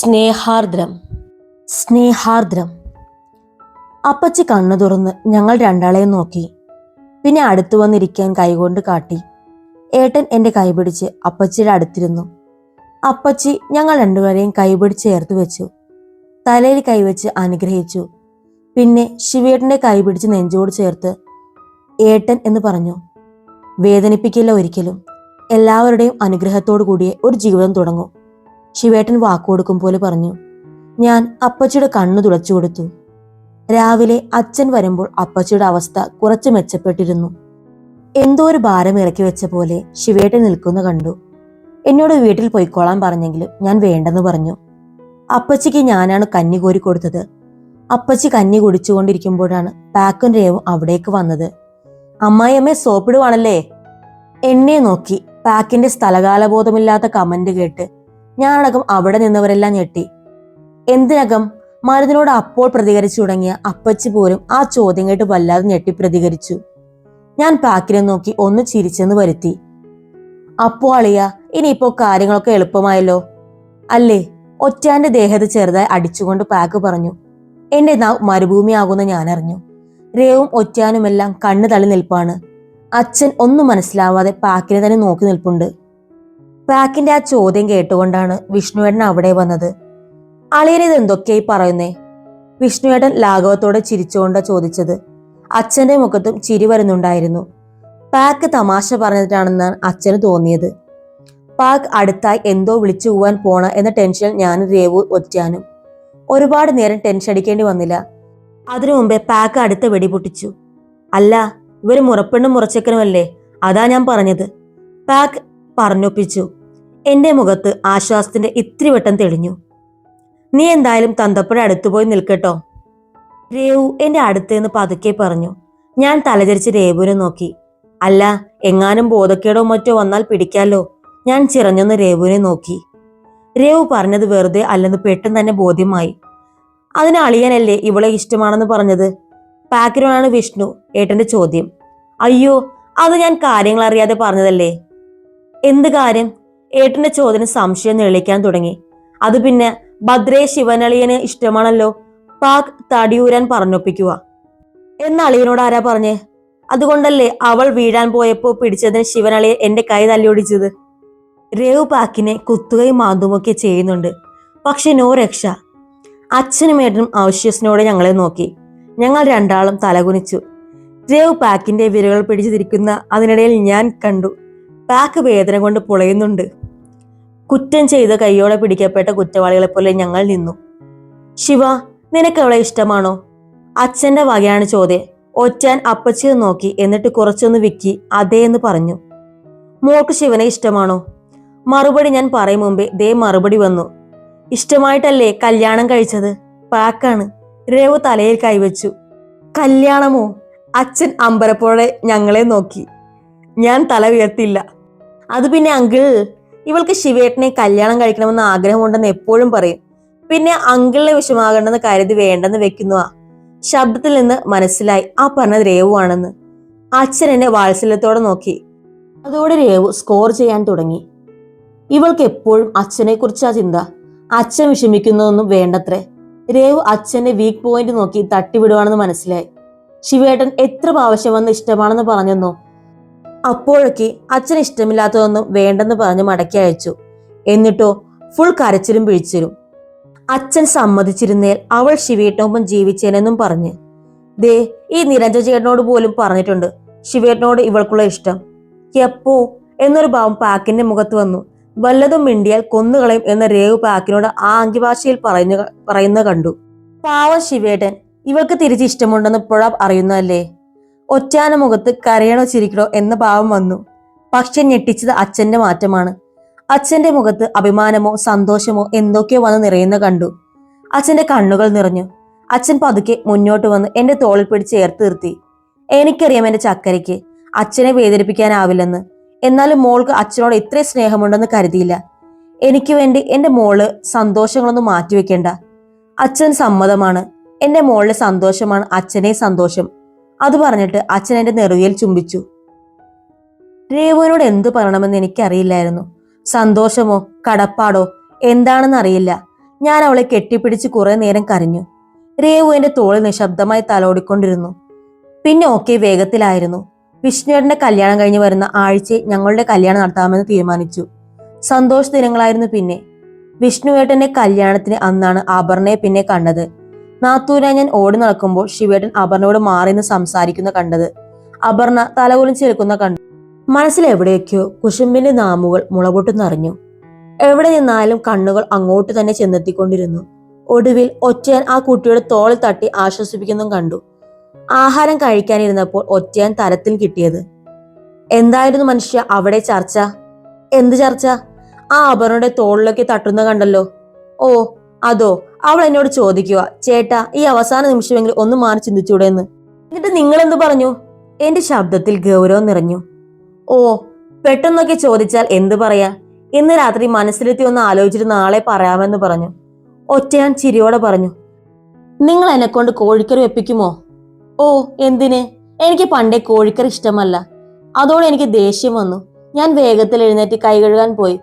സ്നേഹാർദ്രം. സ്നേഹാർദ്രം. അപ്പച്ചി കണ്ണു തുറന്ന് ഞങ്ങൾ രണ്ടാളെയും നോക്കി. പിന്നെ അടുത്തു വന്നിരിക്കാൻ കൈകൊണ്ട് കാട്ടി. ഏട്ടൻ എന്റെ കൈപിടിച്ച് അപ്പച്ചിയുടെ അടുത്തിരുന്നു. അപ്പച്ചി ഞങ്ങൾ രണ്ടുപേരെയും കൈപിടിച്ച് ചേർത്ത് വെച്ചു. തലയിൽ കൈവച്ച് അനുഗ്രഹിച്ചു. പിന്നെ ശിവേട്ടന്റെ കൈപിടിച്ച് നെഞ്ചോട് ചേർത്ത് ഏട്ടൻ എന്ന് പറഞ്ഞു. വേദനിപ്പിക്കില്ല ഒരിക്കലും. എല്ലാവരുടെയും അനുഗ്രഹത്തോടു കൂടിയേ ഒരു ജീവിതം തുടങ്ങൂ. ശിവേട്ടൻ വാക്കുകൊടുക്കും പോലെ പറഞ്ഞു. ഞാൻ അപ്പച്ചിയുടെ കണ്ണു തുളച്ചു കൊടുത്തു. രാവിലെ അച്ഛൻ വരുമ്പോൾ അപ്പച്ചിയുടെ അവസ്ഥ കുറച്ച് മെച്ചപ്പെട്ടിരുന്നു. എന്തോ ഒരു ഭാരം ഇറക്കി വെച്ച പോലെ ശിവേട്ടൻ നിൽക്കുന്ന കണ്ടു. എന്നോട് വീട്ടിൽ പോയിക്കോളാൻ പറഞ്ഞെങ്കിലും ഞാൻ വേണ്ടെന്ന് പറഞ്ഞു. അപ്പച്ചിക്ക് ഞാനാണ് കന്നി കോരി കൊടുത്തത്. അപ്പച്ചി കന്നി കുടിച്ചുകൊണ്ടിരിക്കുമ്പോഴാണ് പാക്കും രേവും അവിടേക്ക് വന്നത്. അമ്മായിയമ്മേ സോപ്പിടുവാണല്ലേ? എന്നെ നോക്കി പാക്കിന്റെ സ്ഥലകാലബോധമില്ലാത്ത കമന്റ് കേട്ട് ഞാനടക്കം അവിടെ നിന്നവരെല്ലാം ഞെട്ടി. എന്തിനകം? മരുന്നിനോട് അപ്പോൾ പ്രതികരിച്ചു തുടങ്ങിയ അപ്പച്ചി പോലും ആ ചോദ്യം കേട്ട് വല്ലാതെ ഞെട്ടി പ്രതികരിച്ചു. ഞാൻ പാക്കിനെ നോക്കി ഒന്ന് ചിരിച്ചെന്ന് വരുത്തി. അപ്പോ അളിയ ഇനിയിപ്പോ കാര്യങ്ങളൊക്കെ എളുപ്പമായല്ലോ. അല്ലേ? ഒറ്റാന്റെ ദേഹത്ത് ചെറുതായി അടിച്ചുകൊണ്ട് പാക്ക് പറഞ്ഞു. എന്റെ നാവ് മരുഭൂമിയാകുന്ന ഞാൻ അറിഞ്ഞു രേവും ഒറ്റാനുമെല്ലാം കണ്ണു തള്ളി നിൽപ്പാണ്. അച്ഛൻ ഒന്നും മനസ്സിലാവാതെ പാക്കിനെ തന്നെ നോക്കി നിൽപ്പുണ്ട്. പാക്കിന്റെ ആ ചോദ്യം കേട്ടുകൊണ്ടാണ് വിഷ്ണുവേട്ടൻ അവിടെ വന്നത്. അളിയനിത് എന്തൊക്കെയായി പറയുന്നേ? വിഷ്ണുവേട്ടൻ ലാഘവത്തോടെ ചിരിച്ചുകൊണ്ട് ചോദിച്ചത്. അച്ഛന്റെ മുഖത്തും ചിരി വരുന്നുണ്ടായിരുന്നു. പാക്ക് തമാശ പറഞ്ഞിട്ടാണെന്നാണ് അച്ഛന് തോന്നിയത്. പാക്ക് അടുത്തായി എന്തോ വിളിച്ചു പോവാൻ പോണ എന്ന ടെൻഷൻ ഞാനും രേവു ഒറ്റാനും ഒരുപാട് നേരം ടെൻഷൻ അടിക്കേണ്ടി വന്നില്ല. അതിനു മുമ്പേ പാക്ക് അടുത്ത വെടിപൊട്ടിച്ചു അല്ല ഇവർ മുറപ്പെണ്ണും മുറച്ചക്കനുമല്ലേ? അതാ ഞാൻ പറഞ്ഞത്. പാക്ക് പറഞ്ഞൊപ്പിച്ചു. എന്റെ മുഖത്ത് ആശ്വാസത്തിന്റെ ഇത്തിരി വട്ടം തെളിഞ്ഞു. നീ എന്തായാലും തന്തപ്പുഴ അടുത്തുപോയി നിൽക്കട്ടോ? രേവു എന്റെ അടുത്തേന്ന് പതുക്കെ പറഞ്ഞു. ഞാൻ തലചരിച്ച് രേവുവിനെ നോക്കി. അല്ല എങ്ങാനും ബോധക്കേടോ മറ്റോ വന്നാൽ പിടിക്കാലോ. ഞാൻ ചിറഞ്ഞൊന്ന് രേവുവിനെ നോക്കി. രേവു പറഞ്ഞത് വെറുതെ അല്ലെന്ന് പെട്ടെന്ന് തന്നെ ബോധ്യമായി. അതിന് അളിയനല്ലേ ഇവളെ ഇഷ്ടമാണെന്ന് പറഞ്ഞത്? പാക്കിനാണ് വിഷ്ണു ഏട്ടന്റെ ചോദ്യം. അയ്യോ അത് ഞാൻ കാര്യങ്ങൾ അറിയാതെ പറഞ്ഞതല്ലേ? എന്ത് കാര്യം? ഏട്ടന്റെ ചോദ്യം സംശയം നിഴലിക്കാൻ തുടങ്ങി. അത് പിന്നെ ഭദ്രേ ശിവനളിയന് ഇഷ്ടമാണല്ലോ പാക് തടിയൂരാൻ പറഞ്ഞൊപ്പിക്കുക. എന്ന അളിയനോട് ആരാ പറഞ്ഞേ? അതുകൊണ്ടല്ലേ അവൾ വീഴാൻ പോയപ്പോ പിടിച്ചതിന് ശിവനളിയെ എന്റെ കൈ തല്ലിയൊടിച്ചത് രേവു പാക്കിനെ കുത്തുകയും മാന്തുമൊക്കെ ചെയ്യുന്നുണ്ട്. പക്ഷെ നോ രക്ഷ. അച്ഛനും ഏട്ടനും ആവശ്യസിനോടെ ഞങ്ങളെ നോക്കി. ഞങ്ങൾ രണ്ടാളും തലകുനിച്ചു. രേവ് പാക്കിന്റെ വിരകൾ പിടിച്ചു തിരിക്കുന്ന അതിനിടയിൽ ഞാൻ കണ്ടു. പാക്ക് വേദന കൊണ്ട് പുളയുന്നുണ്ട്. കുറ്റം ചെയ്ത് കൈയോടെ പിടിക്കപ്പെട്ട കുറ്റവാളികളെ പോലെ ഞങ്ങൾ നിന്നു. ശിവ നിനക്ക് അവളെ ഇഷ്ടമാണോ? അച്ഛന്റെ വകയാണ് ചോദ്യം. ഒറ്റാൻ അപ്പച്ചിയെ നോക്കി എന്നിട്ട് കുറച്ചൊന്ന് വിക്കി അതേ എന്ന് പറഞ്ഞു. മോൾക്ക് ശിവനെ ഇഷ്ടമാണോ? മറുപടി ഞാൻ പറയും മുമ്പേ ദേ മറുപടി വന്നു. ഇഷ്ടമായിട്ടല്ലേ കല്യാണം കഴിച്ചത്? പാക്കാണ്. രേവ് തലയിൽ കൈവച്ചു. കല്യാണമോ? അച്ഛൻ അമ്പരപ്പോടെ ഞങ്ങളെ നോക്കി. ഞാൻ തല ഉയർത്തില്ല. അത് പിന്നെ അങ്കിൾ ഇവൾക്ക് ശിവേട്ടനെ കല്യാണം കഴിക്കണമെന്ന് ആഗ്രഹമുണ്ടെന്ന് എപ്പോഴും പറയും. പിന്നെ അങ്കിളിനെ വിഷമാകണ്ടെന്ന് കരുതി വേണ്ടെന്ന് വെക്കുന്നതാ ശബ്ദത്തിൽ നിന്ന് മനസ്സിലായി ആ പറഞ്ഞത് രേവുവാണെന്ന്. അച്ഛൻ എന്നെ വാത്സല്യത്തോടെ നോക്കി. അതോടെ രേവു സ്കോർ ചെയ്യാൻ തുടങ്ങി. ഇവൾക്ക് എപ്പോഴും അച്ഛനെ കുറിച്ചാ ചിന്ത. അച്ഛൻ വിഷമിക്കുന്നതൊന്നും വേണ്ടത്രേ. രേവു അച്ഛന്റെ വീക്ക് പോയിന്റ് നോക്കി തട്ടിവിടുവാണെന്ന് മനസ്സിലായി. ശിവേട്ടൻ എത്ര പ്രാവശ്യം വന്ന് ഇഷ്ടമാണെന്ന് പറഞ്ഞെന്നോ? അപ്പോഴൊക്കെ അച്ഛൻ ഇഷ്ടമില്ലാത്തതൊന്നും വേണ്ടെന്ന് പറഞ്ഞ് മടക്കി അയച്ചു. എന്നിട്ടോ ഫുൾ കരച്ചിലും പിഴിച്ചിലും. അച്ഛൻ സമ്മതിച്ചിരുന്നേൽ അവൾ ശിവേട്ടനൊപ്പം ജീവിച്ചേനെന്നും പറഞ്ഞ്. ദേ ഈ നിരഞ്ജൻ ചേട്ടനോട് പോലും പറഞ്ഞിട്ടുണ്ട് ശിവേട്ടനോട് ഇവൾക്കുള്ള ഇഷ്ടം. എപ്പോ? എന്നൊരു ഭാവം പാക്കിന്റെ മുഖത്ത് വന്നു. വല്ലതും മിണ്ടിയാൽ കൊന്നുകളയും എന്ന രേവു പാക്കിനോട് ആ അങ്കിഭാഷയിൽ പറയുന്ന പറയുന്ന കണ്ടു. പാവം ശിവേട്ടൻ ഇവൾക്ക് തിരിച്ച് ഇഷ്ടമുണ്ടെന്ന് ഇപ്പോഴാ അറിയുന്നതല്ലേ ഒറ്റാന മുഖത്ത് കരയണോ ചിരിക്കണോ എന്ന ഭാവം വന്നു. പക്ഷെ ഞെട്ടിച്ചത് അച്ഛന്റെ മാറ്റമാണ്. അച്ഛന്റെ മുഖത്ത് അഭിമാനമോ സന്തോഷമോ എന്തൊക്കെയോ വന്ന് നിറയുന്ന കണ്ടു. അച്ഛന്റെ കണ്ണുകൾ നിറഞ്ഞു. അച്ഛൻ പതുക്കെ മുന്നോട്ട് വന്ന് എന്റെ തോളിൽ പിടിച്ച് ചേർത്ത് നിർത്തി. എനിക്കറിയാം എന്റെ ചക്കരയ്ക്ക് അച്ഛനെ വേദനിപ്പിക്കാനാവില്ലെന്ന്. എന്നാലും മോൾക്ക് അച്ഛനോട് ഇത്രയും സ്നേഹമുണ്ടെന്ന് കരുതിയില്ല. എനിക്ക് വേണ്ടി എന്റെ മോൾ സന്തോഷങ്ങളൊന്നും മാറ്റിവെക്കേണ്ട. അച്ഛൻ സമ്മതമാണ്. എന്റെ മോളിലെ സന്തോഷമാണ് അച്ഛനെ സന്തോഷം. അത് പറഞ്ഞിട്ട് അച്ഛൻ എന്റെ നെറുകയിൽ ചുംബിച്ചു. രേവുവിനോട് എന്തു പറയണമെന്ന് എനിക്കറിയില്ലായിരുന്നു. സന്തോഷമോ കടപ്പാടോ എന്താണെന്ന് അറിയില്ല. ഞാൻ അവളെ കെട്ടിപ്പിടിച്ച് കുറെ നേരം കരഞ്ഞു. രേവു എന്റെ തോളിൽ നിശബ്ദമായി തലോടിക്കൊണ്ടിരുന്നു. പിന്നെ ഓക്കെ വേഗത്തിലായിരുന്നു. വിഷ്ണുവേട്ടന്റെ കല്യാണം കഴിഞ്ഞ് വരുന്ന ആഴ്ചയിൽ ഞങ്ങളുടെ കല്യാണം നടത്താമെന്ന് തീരുമാനിച്ചു. സന്തോഷ ദിനങ്ങളായിരുന്നു പിന്നെ. വിഷ്ണുവേട്ടന്റെ കല്യാണത്തിന് അന്നാണ് അപർണയെ പിന്നെ കണ്ടത്. നാത്തൂരായി ഞാൻ ഓടി നടക്കുമ്പോൾ ശിവേട്ടൻ അപർണയോട് മാറി സംസാരിക്കുന്ന കണ്ടത്. അപർണ തലകുലിച്ച് നിൽക്കുന്ന കണ്ടു. മനസ്സിൽ എവിടെയൊക്കെയോ കുശുമ്പിന്റെ നാമുകൾ മുളപൊട്ടുന്നറിഞ്ഞു എവിടെ നിന്നാലും കണ്ണുകൾ അങ്ങോട്ട് തന്നെ ചെന്നെത്തിക്കൊണ്ടിരുന്നു. ഒടുവിൽ ഒറ്റയാൻ ആ കുട്ടിയുടെ തോളിൽ തട്ടി ആശ്വസിപ്പിക്കുന്നതും കണ്ടു. ആഹാരം കഴിക്കാനിരുന്നപ്പോൾ ഒറ്റയാൻ തരത്തിൽ കിട്ടിയത്. എന്തായിരുന്നു മനുഷ്യ അവിടെ ചർച്ച? എന്ത് ചർച്ച? ആ അപർണയുടെ തോളിലൊക്കെ തട്ടുന്ന കണ്ടല്ലോ. ഓ അതോ അവൾ എന്നോട് ചോദിക്കുക ചേട്ടാ ഈ അവസാന നിമിഷമെങ്കിലും ഒന്ന് മാറി ചിന്തിച്ചൂടെ എന്ന് എന്നിട്ട് നിങ്ങൾ എന്ത് പറഞ്ഞു? എന്റെ ശബ്ദത്തിൽ ഗൗരവം നിറഞ്ഞു. ഓ പെട്ടെന്നൊക്കെ ചോദിച്ചാൽ എന്ത് പറയാ? ഇന്ന് രാത്രി മനസ്സിലെത്തി ഒന്ന് ആലോചിച്ചിട്ട് നാളെ പറയാമെന്ന് പറഞ്ഞു. ഒറ്റയാൻ ചിരിയോടെ പറഞ്ഞു നിങ്ങൾ എന്നെ കൊണ്ട് കോഴിക്കറി വെപ്പിക്കുമോ? ഓ എന്തിന്? എനിക്ക് പണ്ടേ കോഴിക്കറി ഇഷ്ടമല്ല. അതോടെ എനിക്ക് ദേഷ്യം വന്നു. ഞാൻ വേഗത്തിൽ എഴുന്നേറ്റ് കൈ കഴുകാൻ പോയി.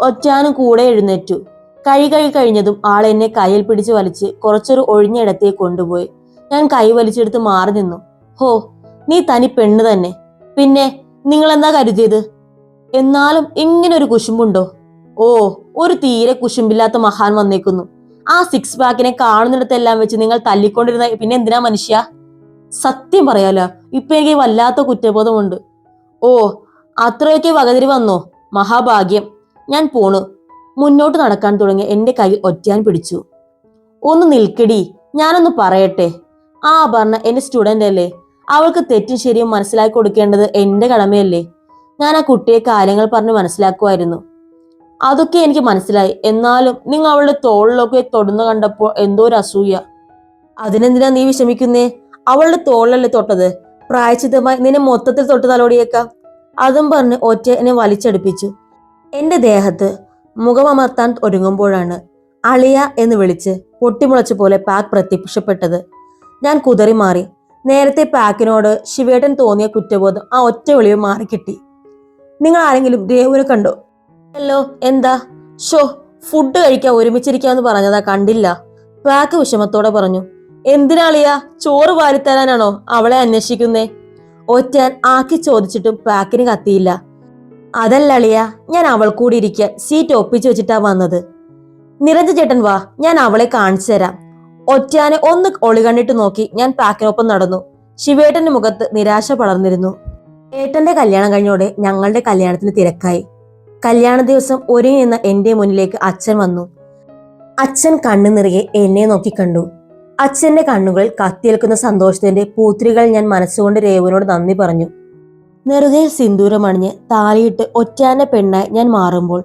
ഒറ്റാനും കൂടെ എഴുന്നേറ്റു. കൈ കഴി കഴിഞ്ഞതും ആൾ എന്നെ കയ്യിൽ പിടിച്ചു വലിച്ച് കുറച്ചൊരു ഒഴിഞ്ഞ ഇടത്തേക്ക് കൊണ്ടുപോയി. ഞാൻ കൈ വലിച്ചെടുത്ത് മാറി നിന്നു. ഹോ നീ തനി പെണ്ണ് തന്നെ. പിന്നെ നിങ്ങൾ എന്താ കരുതിയത്? എന്നാലും ഇങ്ങനെ ഒരു കുശുമ്പുണ്ടോ? ഓ ഒരു തീരെ കുശുമ്പില്ലാത്ത മഹാൻ വന്നേക്കുന്നു. ആ സിക്സ് പാക്കിനെ കാണുന്നിടത്തെല്ലാം വെച്ച് നിങ്ങൾ തല്ലിക്കൊണ്ടിരുന്ന പിന്നെ എന്തിനാ മനുഷ്യ? സത്യം പറയാലോ ഇപ്പൊ എനിക്ക് വല്ലാത്ത കുറ്റബോധമുണ്ട്. ഓ അത്രയൊക്കെ വകതിരി വന്നോ? മഹാഭാഗ്യം. ഞാൻ പോണു. മുന്നോട്ട് നടക്കാൻ തുടങ്ങി എന്റെ കയ്യിൽ ഒറ്റയാൻ പിടിച്ചു. ഒന്ന് നിൽക്കടി ഞാനൊന്ന് പറയട്ടെ. ആ അപർണ എന്റെ സ്റ്റുഡന്റ് അല്ലേ? അവൾക്ക് തെറ്റും ശരിയും മനസ്സിലാക്കി കൊടുക്കേണ്ടത് എന്റെ കടമയല്ലേ? ഞാൻ ആ കുട്ടിയെ കാര്യങ്ങൾ പറഞ്ഞ് മനസ്സിലാക്കുമായിരുന്നു. അതൊക്കെ എനിക്ക് മനസ്സിലായി. എന്നാലും നിങ്ങൾ അവളുടെ തോളിലൊക്കെ തൊടുന്ന കണ്ടപ്പോൾ എന്തോ ഒരു അസൂയ. അതിനെന്തിനാ നീ വിഷമിക്കുന്നേ? അവളുടെ തോളിലല്ലേ തൊട്ടത്? പ്രായച്ചിത്തമായി നിന്നെ മൊത്തത്തിൽ തൊട്ട് തലോടിയേക്കാം. അതും പറഞ്ഞ് ഒറ്റ എന്നെ വലിച്ചടുപ്പിച്ചു. എന്റെ ദേഹത്ത് മുഖമമർത്താൻ ഒരുങ്ങുമ്പോഴാണ് അളിയ എന്ന് വിളിച്ച് പൊട്ടിമുളച്ച പോലെ പാക്ക് പ്രത്യക്ഷപ്പെട്ടത്. ഞാൻ കുതറി മാറി. നേരത്തെ പാക്കിനോട് ശിവേട്ടൻ തോന്നിയ കുറ്റബോധം ആ ഒറ്റ വിളിവ് മാറിക്കിട്ടി നിങ്ങൾ ആരെങ്കിലും ദേവുവിനെ കണ്ടോ? ഹലോ എന്താ? ഷോ ഫുഡ് കഴിക്കാൻ ഒരുമിച്ചിരിക്കാന്ന് പറഞ്ഞതാ കണ്ടില്ല. പാക്ക് വിഷമത്തോടെ പറഞ്ഞു. എന്തിനാളിയാ ചോറ് വാരിത്തരാനാണോ അവളെ അന്വേഷിക്കുന്നേ? ഒറ്റാൻ ആക്കി ചോദിച്ചിട്ടും പാക്കിന് കത്തിയില്ല. അതല്ല അളിയ ഞാൻ അവൾ കൂടി ഇരിക്കുക സീറ്റ് ഒപ്പിച്ചു വെച്ചിട്ടാ വന്നത്. നിരഞ്ജ ചേട്ടൻ വാ ഞാൻ അവളെ കാണിച്ചു തരാം. ഒറ്റാനെ ഒന്ന് ഒളി കണ്ടിട്ട് നോക്കി ഞാൻ പാക്കിനൊപ്പം നടന്നു. ശിവേട്ടന്റെ മുഖത്ത് നിരാശ പടർന്നിരുന്നു. ഏട്ടന്റെ കല്യാണം കഴിഞ്ഞോടെ ഞങ്ങളുടെ കല്യാണത്തിന് തിരക്കായി. കല്യാണ ദിവസം ഒരുങ്ങി നിന്ന എന്റെ മുന്നിലേക്ക് അച്ഛൻ വന്നു. അച്ഛൻ കണ്ണു നിറയെ എന്നെ നോക്കി കണ്ടു. അച്ഛന്റെ കണ്ണുകൾ കത്തിയേൽക്കുന്ന സന്തോഷത്തിന്റെ പൂത്രികൾ ഞാൻ മനസ്സുകൊണ്ട് രേവനോട് നന്ദി പറഞ്ഞു. നെറുകയിൽ സിന്ദൂരമണിഞ്ഞ് താലിയിട്ട് ഒറ്റാന പെണ്ണായി ഞാൻ മാറുമ്പോൾ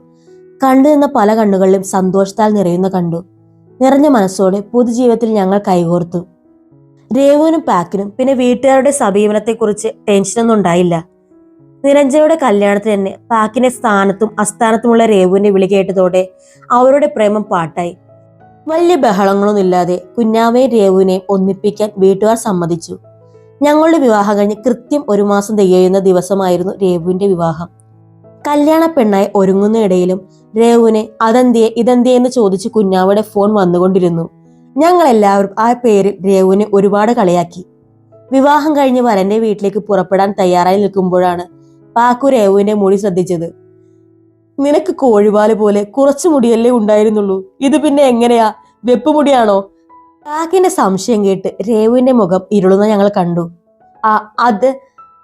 കണ്ടു നിന്ന പല കണ്ണുകളിലും സന്തോഷത്താൽ നിറയുന്ന കണ്ടു. നിറഞ്ഞ മനസ്സോടെ പൊതുജീവിതത്തിൽ ഞങ്ങൾ കൈകോർത്തു. രേവുവിനും പാക്കിനും പിന്നെ വീട്ടുകാരുടെ സമീപനത്തെക്കുറിച്ച് ടെൻഷനൊന്നും ഉണ്ടായില്ല. നിരഞ്ജനയുടെ കല്യാണത്തിന് തന്നെ പാക്കിന്റെ സ്ഥാനത്തും അസ്ഥാനത്തുമുള്ള രേവുവിന്റെ വിളി കേട്ടതോടെ അവരുടെ പ്രേമം പാട്ടായി. വലിയ ബഹളങ്ങളൊന്നുമില്ലാതെ കുഞ്ഞാവയും രേവുവിനെയും ഒന്നിപ്പിക്കാൻ വീട്ടുകാർ സമ്മതിച്ചു. ഞങ്ങളുടെ വിവാഹം കഴിഞ്ഞ് കൃത്യം ഒരു മാസം തികയുന്ന ദിവസമായിരുന്നു രേവുവിന്റെ വിവാഹം. കല്യാണ പെണ്ണായി ഒരുങ്ങുന്ന ഇടയിലും രേവുവിനെ അതെന്തിയെ ഇതെന്തിയെ എന്ന് ചോദിച്ച് കുഞ്ഞാവയുടെ ഫോൺ വന്നുകൊണ്ടിരുന്നു. ഞങ്ങൾ എല്ലാവരും ആ പേരിൽ രേവുവിനെ ഒരുപാട് കളിയാക്കി. വിവാഹം കഴിഞ്ഞ് വരന്റെ വീട്ടിലേക്ക് പുറപ്പെടാൻ തയ്യാറായി നിൽക്കുമ്പോഴാണ് പാക്കു രേവുവിന്റെ മുടി ശ്രദ്ധിച്ചത്. നിനക്ക് കോഴിവാൽ പോലെ കുറച്ച് മുടിയല്ലേ ഉണ്ടായിരുന്നുള്ളൂ. ഇത് പിന്നെ എങ്ങനെയാ? വെപ്പ് മുടിയാണോ? പാക്കിന്റെ സംശയം കേട്ട് രേവുവിന്റെ മുഖം ഇരുളുന്ന ഞങ്ങൾ കണ്ടു. ആ അത്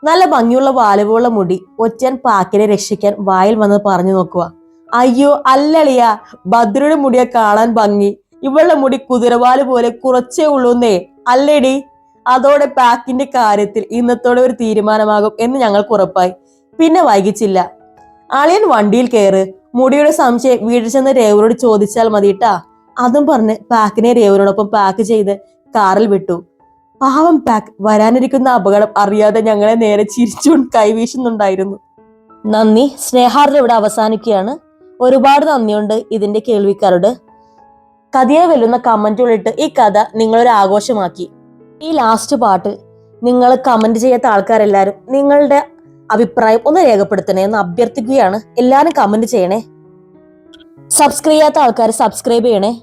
നല്ല ഭംഗിയുള്ള വാലുപോലുള്ള മുടി ഒറ്റൻ പാക്കിനെ രക്ഷിക്കാൻ വായിൽ വന്ന് പറഞ്ഞു നോക്കുക. അയ്യോ അല്ലളിയ ഭദ്രയുടെ മുടിയെ കാണാൻ ഭംഗി. ഇവളുടെ മുടി കുതിരവാൽ പോലെ കുറച്ചേ ഉള്ളൂന്നേ അല്ലേടി? അതോടെ പാക്കിന്റെ കാര്യത്തിൽ ഇന്നത്തോടെ ഒരു തീരുമാനമാകും എന്ന് ഞങ്ങൾക്ക് ഉറപ്പായി. പിന്നെ വൈകിച്ചില്ല. അളിയൻ വണ്ടിയിൽ കയറ് മുടിയുടെ സംശയം വീട്ടിൽ ചെന്ന് രേവരോട് ചോദിച്ചാൽ മതിട്ടാ. അതും പറഞ്ഞ് പാക്കിനെ രേവനോടൊപ്പം പാക്ക് ചെയ്ത് കാറിൽ വിട്ടു. പാവം പാക്ക് വരാനിരിക്കുന്ന അപകടം അറിയാതെ ഞങ്ങളെ നേരെ ചിരിച്ചുകൊണ്ട് കൈവീശുന്നുണ്ടായിരുന്നു. നന്ദി സ്നേഹാർദ്ദം ഇവിടെ അവസാനിക്കുകയാണ്. ഒരുപാട് നന്ദിയുണ്ട് ഇതിന്റെ കേൾവിക്കാരോട്. കഥയെ വെല്ലുന്ന കമന്റുകളിട്ട് ഈ കഥ നിങ്ങളൊരു ആഘോഷമാക്കി. ഈ ലാസ്റ്റ് പാട്ട് നിങ്ങൾ കമന്റ് ചെയ്യാത്ത ആൾക്കാരെല്ലാരും നിങ്ങളുടെ അഭിപ്രായം ഒന്ന് രേഖപ്പെടുത്തണേ എന്ന് അഭ്യർത്ഥിക്കുകയാണ്. എല്ലാവരും കമന്റ് ചെയ്യണേ. സബ്സ്ക്രൈബ് ചെയ്യാത്ത ആൾക്കാർ സബ്സ്ക്രൈബ് ചെയ്യണേ.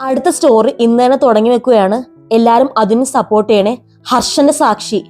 അടുത്ത സ്റ്റോറി ഇന്ന് തന്നെ തുടങ്ങി വെക്കുകയാണ്. എല്ലാവരും അതിന് സപ്പോർട്ട് ചെയ്യണേ. ഹർഷന്റെ സാക്ഷി.